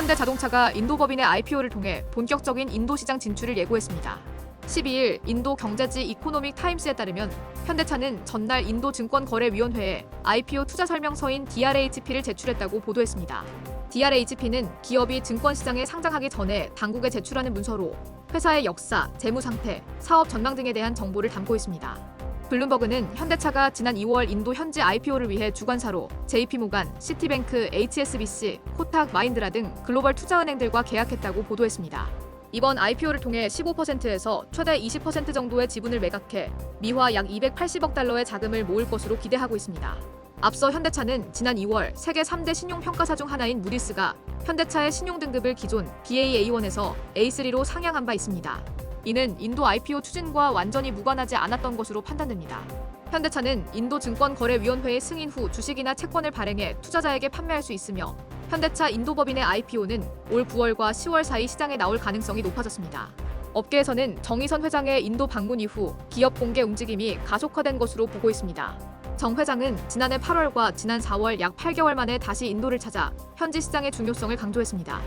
현대자동차가 인도법인의 IPO를 통해 본격적인 인도 시장 진출을 예고했습니다. 12일 인도 경제지 이코노믹 타임스에 따르면 현대차는 전날 인도 증권거래위원회에 IPO 투자 설명서인 DRHP를 제출했다고 보도했습니다. DRHP는 기업이 증권시장에 상장하기 전에 당국에 제출하는 문서로 회사의 역사, 재무 상태, 사업 전망 등에 대한 정보를 담고 있습니다. 블룸버그는 현대차가 지난 2월 인도 현지 IPO를 위해 주관사로 JP모간, 시티뱅크, HSBC, 코탁, 마인드라 등 글로벌 투자은행들과 계약했다고 보도했습니다. 이번 IPO를 통해 15%에서 최대 20% 정도의 지분을 매각해 미화 약 280억 달러의 자금을 모을 것으로 기대하고 있습니다. 앞서 현대차는 지난 2월 세계 3대 신용평가사 중 하나인 무디스가 현대차의 신용 등급을 기존 BAA1에서 A3로 상향한 바 있습니다. 이는 인도 IPO 추진과 완전히 무관하지 않았던 것으로 판단됩니다. 현대차는 인도 증권거래위원회의 승인 후 주식이나 채권을 발행해 투자자에게 판매할 수 있으며 현대차 인도법인의 IPO는 올 9월과 10월 사이 시장에 나올 가능성이 높아졌습니다. 업계에서는 정의선 회장의 인도 방문 이후 기업 공개 움직임이 가속화된 것으로 보고 있습니다. 정 회장은 지난해 8월과 지난 4월 약 8개월 만에 다시 인도를 찾아 현지 시장의 중요성을 강조했습니다.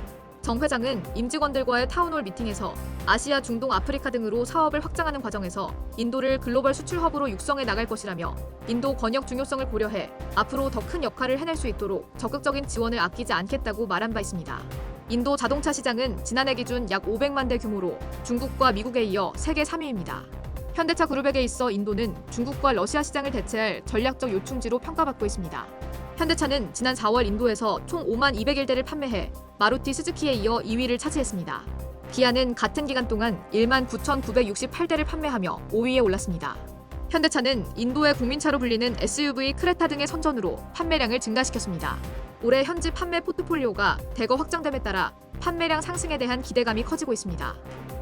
정 회장은 임직원들과의 타운홀 미팅에서 아시아, 중동, 아프리카 등으로 사업을 확장하는 과정에서 인도를 글로벌 수출 허브로 육성해 나갈 것이라며 인도 권역 중요성을 고려해 앞으로 더 큰 역할을 해낼 수 있도록 적극적인 지원을 아끼지 않겠다고 말한 바 있습니다. 인도 자동차 시장은 지난해 기준 약 500만 대 규모로 중국과 미국에 이어 세계 3위입니다. 현대차 그룹에게 있어 인도는 중국과 러시아 시장을 대체할 전략적 요충지로 평가받고 있습니다. 현대차는 지난 4월 인도에서 총 5만 201대를 판매해 마루티 스즈키에 이어 2위를 차지했습니다. 기아는 같은 기간 동안 1만 9,968대를 판매하며 5위에 올랐습니다. 현대차는 인도의 국민차로 불리는 SUV 크레타 등의 선전으로 판매량을 증가시켰습니다. 올해 현지 판매 포트폴리오가 대거 확장됨에 따라 판매량 상승에 대한 기대감이 커지고 있습니다.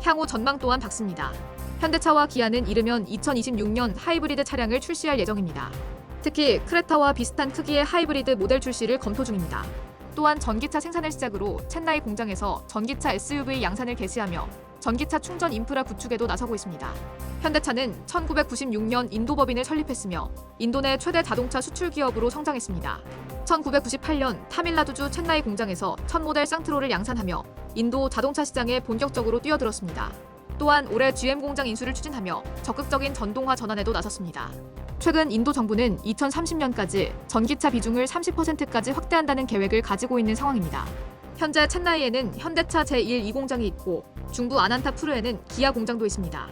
향후 전망 또한 밝습니다. 현대차와 기아는 이르면 2026년 하이브리드 차량을 출시할 예정입니다. 특히 크레타와 비슷한 크기의 하이브리드 모델 출시를 검토 중입니다. 또한 전기차 생산을 시작으로 첸나이 공장에서 전기차 SUV 양산을 개시하며 전기차 충전 인프라 구축에도 나서고 있습니다. 현대차는 1996년 인도 법인을 설립했으며 인도 내 최대 자동차 수출 기업으로 성장했습니다. 1998년 타밀나두주 첸나이 공장에서 첫 모델 상트로를 양산하며 인도 자동차 시장에 본격적으로 뛰어들었습니다. 또한 올해 GM 공장 인수를 추진하며 적극적인 전동화 전환에도 나섰습니다. 최근 인도 정부는 2030년까지 전기차 비중을 30%까지 확대한다는 계획을 가지고 있는 상황입니다. 현재 첸나이에는 현대차 제1 2공장이 있고 중부 아난타 푸르에는 기아 공장도 있습니다.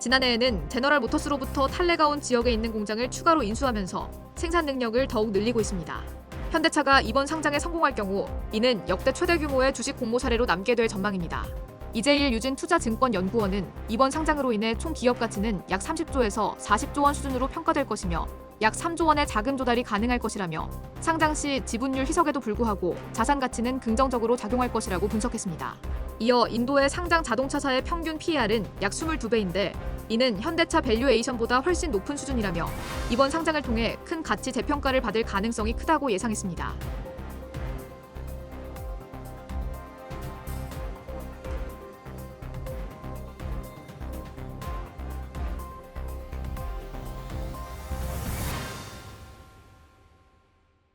지난해에는 제너럴 모터스로부터 탈레가 온 지역에 있는 공장을 추가로 인수하면서 생산 능력을 더욱 늘리고 있습니다. 현대차가 이번 상장에 성공할 경우 이는 역대 최대 규모의 주식 공모 사례로 남게 될 전망입니다. 이재일 유진 투자증권연구원은 이번 상장으로 인해 총 기업 가치는 약 30조에서 40조 원 수준으로 평가될 것이며 약 3조 원의 자금 조달이 가능할 것이라며 상장 시 지분율 희석에도 불구하고 자산 가치는 긍정적으로 작용할 것이라고 분석했습니다. 이어 인도의 상장 자동차사의 평균 PER은 약 22배인데 이는 현대차 밸류에이션보다 훨씬 높은 수준이라며 이번 상장을 통해 큰 가치 재평가를 받을 가능성이 크다고 예상했습니다.